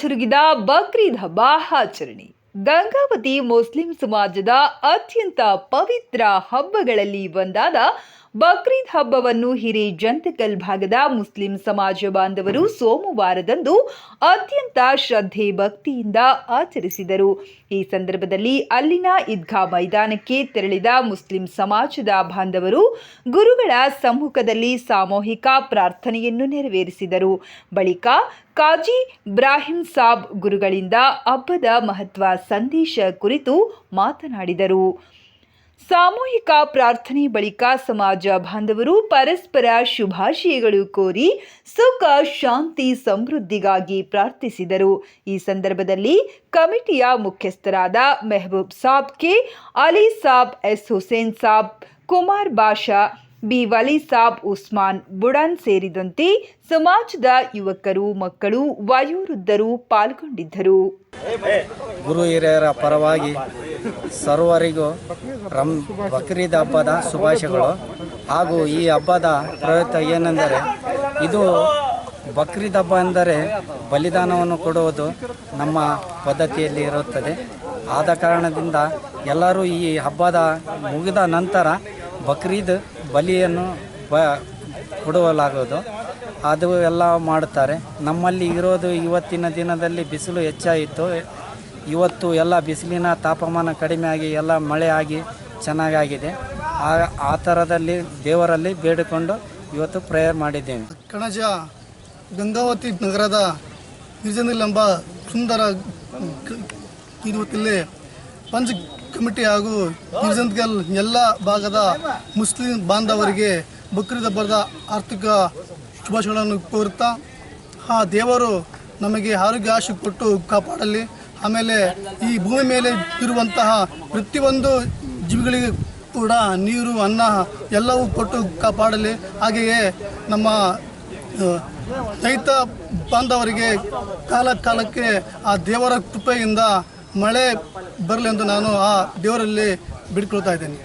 ಜರುಗಿದ ಬಕ್ರೀದ್ ಹಬ್ಬ ಆಚರಣೆ. ಗಂಗಾವತಿ ಮುಸ್ಲಿಂ ಸಮಾಜದ ಅತ್ಯಂತ ಪವಿತ್ರ ಹಬ್ಬಗಳಲ್ಲಿ ಒಂದಾದ ಬಕ್ರೀದ್ ಹಬ್ಬವನ್ನು ಹಿರೇಜಂತಕಲ್ ಭಾಗದ ಮುಸ್ಲಿಂ ಸಮಾಜ ಬಾಂಧವರು ಸೋಮವಾರದಂದು ಅತ್ಯಂತ ಶ್ರದ್ಧೆ ಭಕ್ತಿಯಿಂದ ಆಚರಿಸಿದರು. ಈ ಸಂದರ್ಭದಲ್ಲಿ ಅಲ್ಲಿನ ಈದ್ಗಾ ಮೈದಾನಕ್ಕೆ ತೆರಳಿದ ಮುಸ್ಲಿಂ ಸಮಾಜದ ಬಾಂಧವರು ಗುರುಗಳ ಸಮ್ಮುಖದಲ್ಲಿ ಸಾಮೂಹಿಕ ಪ್ರಾರ್ಥನೆಯನ್ನು ನೆರವೇರಿಸಿದರು. ಬಳಿಕ ಕಾಜಿ ಬ್ರಾಹಿಂ ಸಾಬ್ ಗುರುಗಳಿಂದ ಹಬ್ಬದ ಮಹತ್ವ ಸಂದೇಶ ಕುರಿತು ಮಾತನಾಡಿದರು. ಸಾಮೂಹಿಕ ಪ್ರಾರ್ಥನೆ ಬಳಿಕ ಸಮಾಜ ಬಾಂಧವರು ಪರಸ್ಪರ ಶುಭಾಶಯಗಳು ಕೋರಿ ಸುಖ, ಶಾಂತಿ, ಸಮೃದ್ಧಿಗಾಗಿ ಪ್ರಾರ್ಥಿಸಿದರು. ಈ ಸಂದರ್ಭದಲ್ಲಿ ಕಮಿಟಿಯ ಮುಖ್ಯಸ್ಥರಾದ Mehboob Sab K, Ali Sab, S Hussain Sab, Kumar Basha, B Wali Sab, Usman Budan ಸೇರಿದಂತೆ ಸಮಾಜದ ಯುವಕರು, ಮಕ್ಕಳು, ವಯೋವೃದ್ಧರು ಪಾಲ್ಗೊಂಡಿದ್ದರು. ಗುರು ಹಿರಿಯರ ಪರವಾಗಿ ಸರ್ವರಿಗೂ ರಂ ಬಕ್ರೀದ್ ಹಬ್ಬದ ಶುಭಾಶಯಗಳು. ಹಾಗೂ ಈ ಹಬ್ಬದ ಪ್ರಯುಕ್ತ ಏನೆಂದರೆ, ಇದು ಬಕ್ರೀದ್ ಹಬ್ಬ ಎಂದರೆ ಬಲಿದಾನವನ್ನು ಕೊಡುವುದು ನಮ್ಮ ಪದ್ಧತಿಯಲ್ಲಿ ಇರುತ್ತದೆ. ಆದ ಕಾರಣದಿಂದ ಎಲ್ಲರೂ ಈ ಹಬ್ಬದ ಮುಗಿದ ನಂತರ ಬಕ್ರೀದ್ ಬಲಿಯನ್ನು ಬ ಕೊಡುವಲಾಗುವುದು. ಅದು ಎಲ್ಲ ಮಾಡುತ್ತಾರೆ. ನಮ್ಮಲ್ಲಿ ಇರೋದು ಇವತ್ತಿನ ದಿನದಲ್ಲಿ ಬಿಸಿಲು ಹೆಚ್ಚಾಯಿತು. ಇವತ್ತು ಎಲ್ಲ ಬಿಸಿಲಿನ ತಾಪಮಾನ ಕಡಿಮೆ ಆಗಿ, ಎಲ್ಲ ಮಳೆ ಆಗಿ ಚೆನ್ನಾಗಾಗಿದೆ. ಆ ಆ ಥರದಲ್ಲಿ ದೇವರಲ್ಲಿ ಬೇಡಿಕೊಂಡು ಇವತ್ತು ಪ್ರೇಯರ್ ಮಾಡಿದ್ದೇವೆ. ಕಣಜ, ಗಂಗಾವತಿ ನಗರದ ನಿರ್ಜನದಲ್ಲಿ ಎಂಬ ಸುಂದರ ಇವತ್ತಿಲ್ಲಿ ಪಂಚ ಕಮಿಟಿ ಹಾಗೂ ನಿರ್ಜಂತ್ಗಲ್ ಎಲ್ಲ ಭಾಗದ ಮುಸ್ಲಿಂ ಬಾಂಧವರಿಗೆ ಬಕ್ರೀದ್ ಹಬ್ಬದ ಆರ್ಥಿಕ ಶುಭಾಶಯಗಳನ್ನು ಕೋರುತ್ತಾ, ಆ ದೇವರು ನಮಗೆ ಆರೋಗ್ಯ ಆಶೆ ಕೊಟ್ಟು ಕಾಪಾಡಲಿ. ಆಮೇಲೆ ಈ ಭೂಮಿ ಮೇಲೆ ಇರುವಂತಹ ಪ್ರತಿಯೊಂದು ಜೀವಿಗಳಿಗೆ ಕೂಡ ನೀರು, ಅನ್ನ ಎಲ್ಲವೂ ಕೊಟ್ಟು ಕಾಪಾಡಲಿ. ಹಾಗೆಯೇ ನಮ್ಮ ರೈತ ಬಾಂಧವರಿಗೆ ಕಾಲ ಕಾಲಕ್ಕೆ ಆ ದೇವರ ಕೃಪೆಯಿಂದ ಮಳೆ ಬರಲಿ ಎಂದು ನಾನು ಆ ದೇವರಲ್ಲಿ ಬಿಡ್ಕೊಳ್ತಾ ಇದ್ದೇನೆ.